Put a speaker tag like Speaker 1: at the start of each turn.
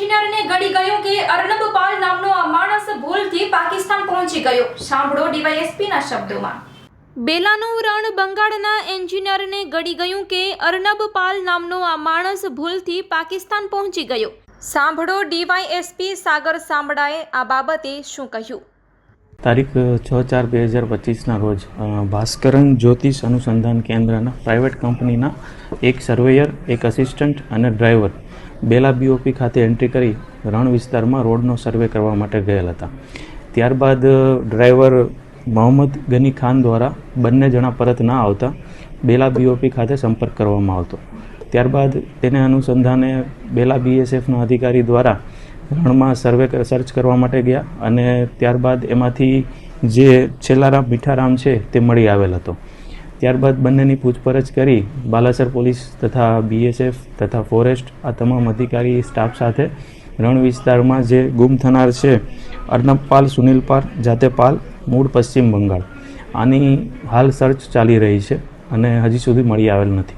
Speaker 1: એન્જિનિયરને ગળી ગયું કે અર્ણબ પાલ નામનો આ માણસ ભૂલથી પાકિસ્તાન પહોંચી ગયો. સાંભળો ડીવાયએસપીના શબ્દોમાં. બેલાનું રણ બંગાળના એન્જિનિયરને ગળી ગયું કે અર્ણબ પાલ નામનો આ માણસ ભૂલથી પાકિસ્તાન પહોંચી ગયો. સાંભળો ડીવાયએસપી સાગર સાંભળાએ આ બાબતે શું કહ્યું?
Speaker 2: તારીખ છ ચાર બે હજાર પચીસના રોજ ભાસ્કરન જ્યોતિષ અનુસંધાન કેન્દ્રના પ્રાઇવેટ કંપનીના એક સર્વેયર, એક અસિસ્ટન્ટ અને ડ્રાઈવર બેલા બીઓપી ખાતે એન્ટ્રી કરી રણ વિસ્તારમાં રોડનો સર્વે કરવા માટે ગયેલ હતા. ત્યારબાદ ડ્રાઈવર મોહમ્મદ ગની ખાન દ્વારા બંને જણા પરત ના આવતા બેલા બીઓપી ખાતે સંપર્ક કરવામાં આવતો. ત્યારબાદ તેને અનુસંધાને બેલા બીએસએફના અધિકારી દ્વારા રણમાં સર્વે સર્ચ કરવા માટે ગયા અને ત્યારબાદ એમાંથી જે છેલ્લારામ મીઠારામ છે તે મળી આવેલ હતો. ત્યારબાદ બંનેની પૂછપરછ કરી બાલાસર પોલીસ તથા બીએસએફ તથા ફોરેસ્ટ આ તમામ અધિકારી સ્ટાફ સાથે રણ વિસ્તારમાં જે ગુમ થનાર છે અર્નબપાલ, સુનિલપાલ સુનિલ પાલ જાતે પાલ મૂળ પશ્ચિમ બંગાળ. આની હાલ સર્ચ ચાલી રહી છે અને હજી સુધી મળી આવેલ નથી.